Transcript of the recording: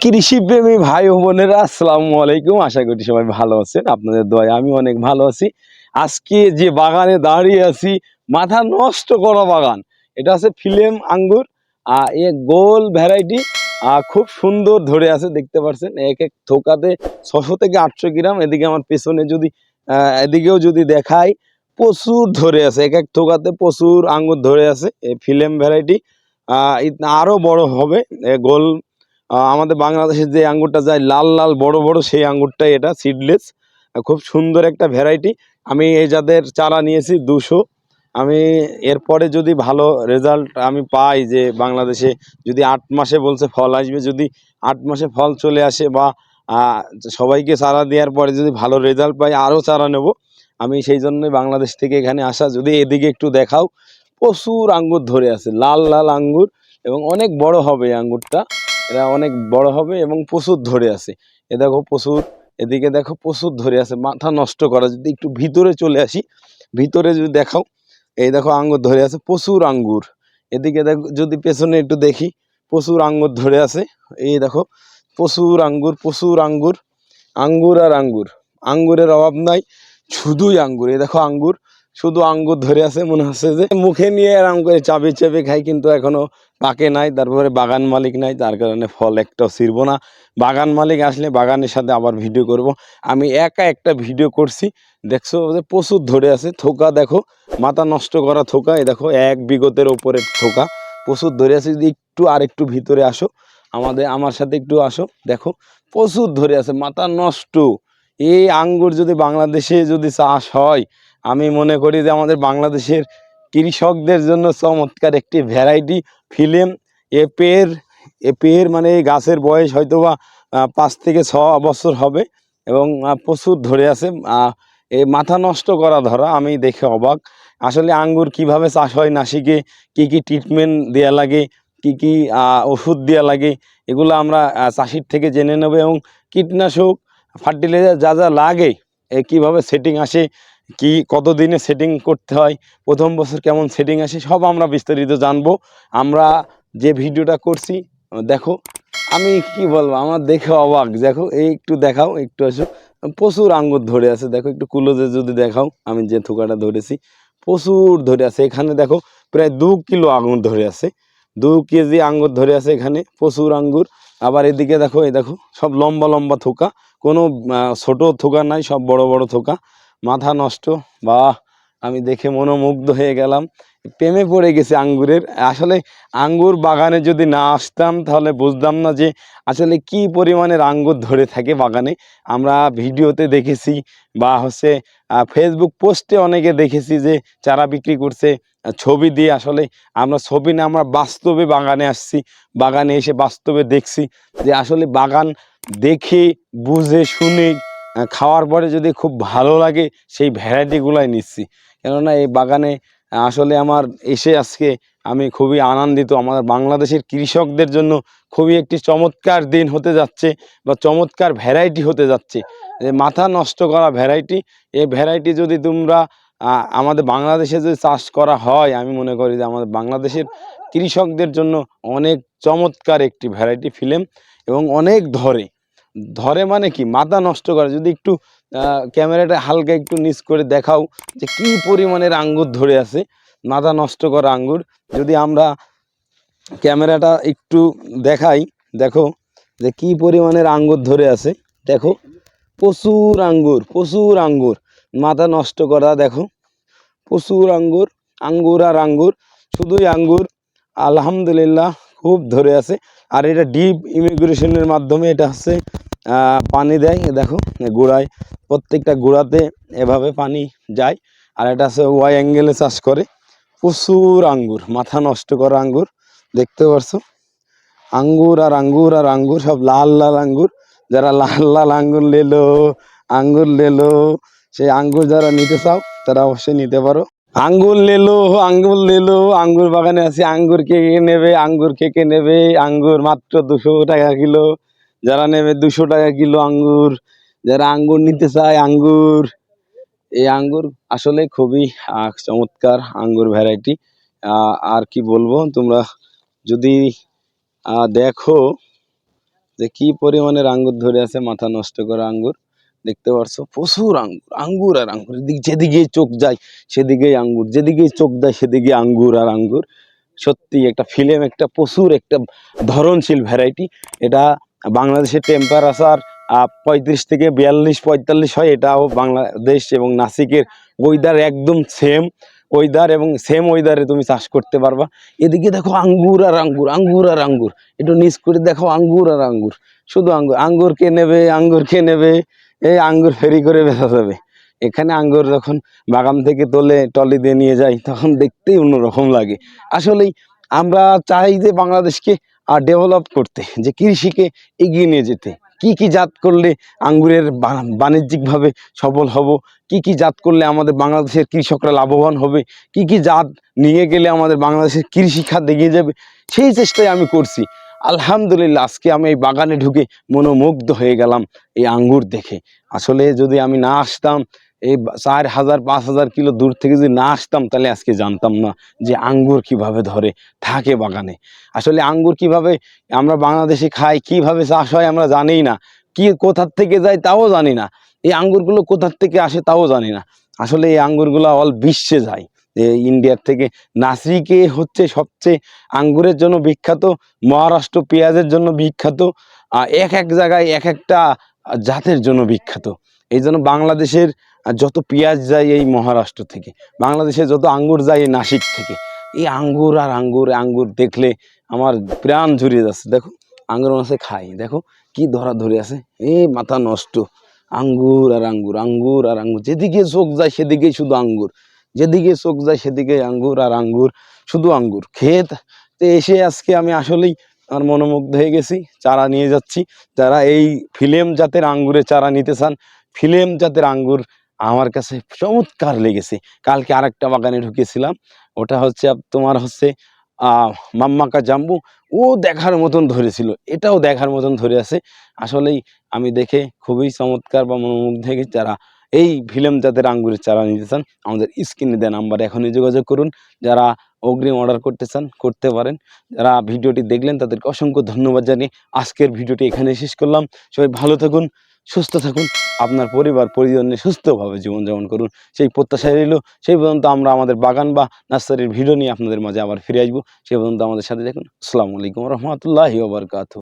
কৃষিপ্রেমী ভাই বোনেরা, আসসালামু আলাইকুম। আশা করি সবাই ভালো আছেন, আপনাদের দোয়ায় আমি অনেক ভালো আছি। আজকে যে বাগানে দাঁড়িয়ে আছি, মাথা নষ্ট করা বাগান। এটা আছে ফিলেম আঙ্গুর আর এ গোল ভ্যারাইটি খুব সুন্দর ধরে আছে, দেখতে পাচ্ছেন এক এক থোকাতে ছশো থেকে আটশো গ্রাম, এদিকে আমার পেছনে যদি এদিকেও যদি দেখাই, প্রচুর ধরে আছে। এক এক থোকাতে প্রচুর আঙ্গুর ধরে আছে এই ফিলেম ভ্যারাইটি। আরও বড় হবে গোল আমাদের বাংলাদেশের যে আঙ্গুরটা যায়, লাল লাল, বড় বড়, সেই আঙ্গুরটাই এটা সিডলেস খুব সুন্দর একটা ভ্যারাইটি আমি এই যাদের চারা নিয়েছি, দুশো। আমি এরপরে যদি ভালো রেজাল্ট আমি পাই যে বাংলাদেশে যদি আট মাসে বলছে ফল আসবে, যদি আট মাসে ফল চলে আসে বা সবাইকে চারা দেওয়ার পরে যদি ভালো রেজাল্ট পাই, আরও চারা নেব। আমি সেই জন্যই বাংলাদেশ থেকে এখানে আসা। যদি এদিকে একটু দেখাও, প্রচুর আঙ্গুর ধরে আছে, লাল লাল আঙ্গুর এবং অনেক বড় হবে আঙ্গুরটা। এরা অনেক বড় হবে এবং প্রচুর ধরে আছে। এ দেখো প্রচুর, এদিকে দেখো প্রচুর ধরে আছে, মাথা নষ্ট করা। যদি একটু ভিতরে চলে আসি, ভিতরে যদি দেখাও, এই দেখো আঙ্গুর ধরে আছে, প্রচুর আঙ্গুর। এদিকে দেখো, যদি পেছনে একটু দেখি, প্রচুর আঙ্গুর ধরে আছে। এই দেখো, প্রচুর আঙ্গুর প্রচুর আঙ্গুর আঙ্গুর আর আঙ্গুর। আঙ্গুরের অভাব নাই, শুধুই আঙ্গুর। এই দেখো আঙ্গুর শুধু আঙ্গুর ধরে আছে, মনে হচ্ছে যে মুখে নিয়ে আরাম করে চাপে চেপে খাই, কিন্তু এখনও পাকে নাই। তারপরে বাগান মালিক নাই, তার কারণে ফল একটাও ছিড়ব না। বাগান মালিক আসলে বাগানের সাথে আবার ভিডিও করব। আমি একা একটা ভিডিও করছি। দেখছ যে প্রচুর ধরে আছে, থোকা দেখো। মাথা নষ্ট করা থোকা, এই দেখো, এক বিগতের ওপরে থোকা। প্রচুর ধরে আছে, যদি একটু আর একটু ভিতরে আসো, আমাদের, আমার সাথে একটু আসো। দেখো, প্রচুর ধরে আছে, মাথা নষ্ট। এই আঙ্গুর যদি বাংলাদেশে যদি চাষ হয় আমি মনে করি যে আমাদের বাংলাদেশের কৃষকদের জন্য চমৎকার একটি ভ্যারাইটি ফিলেম এপের এপের মানে এই গাছের বয়স হয়তো বা পাঁচ থেকে ছ বছর হবে এবং প্রচুর ধরে আছে। এই মাথা নষ্ট করা ধরা, আমি দেখে অবাক। আসলে আঙ্গুর কীভাবে চাষ হয় নাসিকে, কি কি ট্রিটমেন্ট দেওয়া লাগে, কি কি ওষুধ দেওয়া লাগে, এগুলো আমরা চাষির থেকে জেনে নেব এবং কীটনাশক ফার্টিলাইজার যা যা লাগে, এ কীভাবে সেটিং আসে কি কত দিনে সেটিং করতে হয়, প্রথম বছর কেমন সেটিং আসে, সব আমরা বিস্তারিত জানব। আমরা যে ভিডিওটা করছি, দেখো, আমি কি বলব, আমার দেখে অবাক। দেখো, এই একটু দেখাও, একটু আসো। প্রচুর আঙ্গুর ধরে আছে, দেখো, একটু কুলোজে যদি দেখাও, আমি যে থোকাটা ধরেছি, প্রচুর ধরে আছে। এখানে দেখো, প্রায় দু কিলো আঙুর ধরে আছে। দু কেজি আঙ্গুর ধরে আছে এখানে, প্রচুর আঙ্গুর। আবার এদিকে দেখো, এই দেখো, সব লম্বা লম্বা থোকা। কোনো ছোট থোকা নাই, সব বড় বড় থোকা। মাথা নষ্ট। বাহ, আমি দেখে মনোমুগ্ধ হয়ে গেলাম। প্রেমে পড়ে গেছে আঙ্গুরের। আসলে আঙ্গুর বাগানে যদি না আসতাম, তাহলে বুঝতাম না যে আসলে কি পরিমাণের আঙ্গুর ধরে থাকে বাগানে। আমরা ভিডিওতে দেখেছি বা হচ্ছে ফেসবুক পোস্টে অনেকে দেখেছি যে চারা বিক্রি করছে ছবি দিয়ে। আসলে আমরা ছবি না, আমরা বাস্তবে বাগানে আসছি। বাগানে এসে বাস্তবে দেখছি যে আসলে বাগান দেখে, বুঝে, শুনে খাওয়ার পরে যদি খুব ভালো লাগে, সেই ভ্যারাইটিগুলাই নিচ্ছি। কেননা এই বাগানে আসলে আমার এসে আজকে আমি খুবই আনন্দিত। আমাদের বাংলাদেশের কৃষকদের জন্য খুবই একটি চমৎকার দিন হতে যাচ্ছে বা চমৎকার ভ্যারাইটি হতে যাচ্ছে। মাথা নষ্ট করা ভ্যারাইটি, এই ভ্যারাইটি যদি তোমরা আমাদের বাংলাদেশে যদি চাষ করা হয়, আমি মনে করি যে আমাদের বাংলাদেশের কৃষকদের জন্য অনেক চমৎকার একটি ভ্যারাইটি ফিল্ম এবং অনেক ধরে। ধরে মানে কি? মাথা নষ্ট করে। যদি একটু ক্যামেরাটা হালকা একটু নিচ করে দেখাও যে কি পরিমাণের আঙ্গুর ধরে আছে। মাথা নষ্ট করা আঙ্গুর। যদি আমরা ক্যামেরাটা একটু দেখাই, দেখো যে কি পরিমাণের আঙ্গুর ধরে আছে। দেখো, প্রচুর আঙ্গুর প্রচুর আঙ্গুর। মাথা নষ্ট করা, দেখো, প্রচুর আঙ্গুর আঙ্গুর আর আঙ্গুর। শুধুই আঙ্গুর। আলহামদুলিল্লাহ, খুব ধরে আছে। আর এটা ডিপ ইমিগ্রেশনের মাধ্যমে এটা হচ্ছে পানি দেয়। দেখো গোড়ায় প্রত্যেকটা গোড়াতে এভাবে পানি যায়। আর এটা হচ্ছে ওয়াই অ্যাঙ্গেলে চাষ করে। প্রচুর আঙ্গুর, মাথা নষ্ট করা আঙ্গুর, দেখতে পারছ? আঙ্গুর আর আঙ্গুর আর আঙ্গুর, সব লাল লাল আঙ্গুর। যারা লাল লাল আঙ্গুর লেলো আঙ্গুর লেলো, সেই আঙ্গুর যারা নিতে চাও, তারা অবশ্যই নিতে পারো। আঙ্গুর লেলো আঙ্গুর লেলো আঙ্গুর বাগানে আছে, আঙ্গুর কে কে নেবে, আঙ্গুর কে কে নেবে? আঙ্গুর মাত্র দুশো টাকা কিলো। যারা নেবে দুশো টাকা কিলো আঙ্গুর, যারা আঙ্গুর নিতে চায় আঙ্গুর। এই আঙ্গুর আসলে খুবই চমৎকার আঙ্গুর ভ্যারাইটি আর কি বলব, তোমরা যদি দেখো যে কি পরিমাণের আঙ্গুর ধরে আছে মাথা নষ্ট করা আঙ্গুর। দেখতে পারছ? প্রচুর আঙ্গুর আঙ্গুর আর আঙ্গুর। যেদিকেই চোখ যায়, সেদিকেই আঙ্গুর। যেদিকেই চোখ যায়, সেদিকে আঙ্গুর আর আঙ্গুর। সত্যি একটা ফিল্ম একটা প্রচুর একটা ধরনশীল ভ্যারাইটি এটা বাংলাদেশের টেম্পারেচার পঁয়ত্রিশ থেকে বিয়াল্লিশ, পঁয়তাল্লিশ হয়। এটাও বাংলাদেশ এবং নাসিকের ওয়েদার একদম সেম ওয়েদার এবং সেম ওয়েদারে তুমি চাষ করতে পারবা। এদিকে দেখো আঙ্গুর আর আঙ্গুর আঙ্গুর আর আঙ্গুর। একটু নিচ করে দেখো আঙ্গুর আর আঙ্গুর। শুধু আঙ্গুর আঙ্গুর কে নেবে, আঙ্গুর কে নেবে? এই আঙ্গুর ফেরি করে বেচা যাবে। এখানে আঙ্গুর যখন বাগান থেকে তোলে টলি দিয়ে নিয়ে যায়, তখন দেখতেই অন্যরকম লাগে। আসলেই আমরা চাই যে বাংলাদেশকে আর ডেভেলপ করতে, যে কৃষিকে এগিয়ে নিয়ে যেতে। কি কি জাত করলে আঙ্গুরের বাণিজ্যিকভাবে সফল হব? কি কি জাত করলে আমাদের বাংলাদেশের কৃষকরা লাভবান হবে? কি কি জাত নিয়ে গেলে আমাদের বাংলাদেশের কৃষি খাত এগিয়ে যাবে? সেই চেষ্টাই আমি করছি। আলহামদুলিল্লাহ, আজকে আমি এই বাগানে ঢুকে মনোমুগ্ধ হয়ে গেলাম এই আঙ্গুর দেখে। আসলে যদি আমি না আসতাম, এই চার হাজার, পাঁচ হাজার কিলো দূর থেকে যদি না আসতাম, তাহলে আজকে জানতাম না যে আঙ্গুর কীভাবে ধরে, থাকে বাগানে। আসলে আঙ্গুর কীভাবে আমরা বাংলাদেশে খাই, কীভাবে চাষ হয় আমরা জানি না। কি কোথার থেকে যায় তাও জানি না। এই আঙ্গুরগুলো কোথার থেকে আসে তাও জানি না। আসলে এই আঙ্গুরগুলো অল বিশ্বে যায়। ইন্ডিয়ার থেকে নাসরিকে হচ্ছে সবচেয়ে আঙ্গুরের জন্য বিখ্যাত, মহারাষ্ট্র পেঁয়াজের জন্য বিখ্যাত এক এক জায়গায় এক একটা জাতের জন্য বিখ্যাত। এই জন্য বাংলাদেশের যত পেঁয়াজ যায় এই মহারাষ্ট্র থেকে বাংলাদেশে যত আঙ্গুর যায় এই নাসিক থেকে, এই আঙ্গুর আর আঙ্গুর আঙ্গুর দেখলে আমার প্রাণ ঝুরিয়ে যাচ্ছে। দেখো, আঙ্গুর মাছে খাই। দেখো, কি ধরা ধরে আছে। এই মাথা নষ্ট। আঙ্গুর আর আঙ্গুর আঙ্গুর আর আঙ্গুর, যেদিকে চোখ যায় সেদিকেই শুধু আঙ্গুর। যেদিকে চোখ যায় সেদিকে আঙ্গুর আর আঙ্গুর, শুধু আঙ্গুর। তে এসে আজকে আমি আসলেই আমার মনোমুগ্ধ হয়ে গেছি, চারা নিয়ে যাচ্ছি। যারা এই ফিলেম জাতের আঙ্গুরের চারা নিতে চান, ফিলেম জাতের আঙ্গুর আমার কাছে চমৎকার লেগেছে। কালকে আরেকটা বাগানে ঢুকেছিলাম, ওটা হচ্ছে তোমার হচ্ছে মাম্মাকা জাম্বু। ও দেখার মতন ধরেছিল, এটাও দেখার মতন ধরে আছে। আসলেই আমি দেখে খুবই চমৎকার বা মনোমুগ্ধ হয়ে গেছি। যারা এই ফিল্ম জাতের আঙ্গুরের চারা নিতে চান, আমাদের স্ক্রিনে দেওয়া নাম্বারে এখনই যোগাযোগ করুন। যারা অগ্রিম অর্ডার করতে চান, করতে পারেন। যারা ভিডিওটি দেখলেন, তাদেরকে অসংখ্য ধন্যবাদ জানিয়ে আজকের ভিডিওটি এখানে শেষ করলাম। সবাই ভালো থাকুন, সুস্থ থাকুন, আপনার পরিবার, পরিজন সুস্থভাবে জীবনযাপন করুন। সেই প্রত্যাশায় রইল। সেই পর্যন্ত আমরা আমাদের বাগান বা নার্সারির ভিডিও নিয়ে আপনাদের মাঝে আবার ফিরে আসব। সেই পর্যন্ত আমাদের সাথে দেখুন আসসালামু আলাইকুম রহমতুল্লাহি ওবরকাত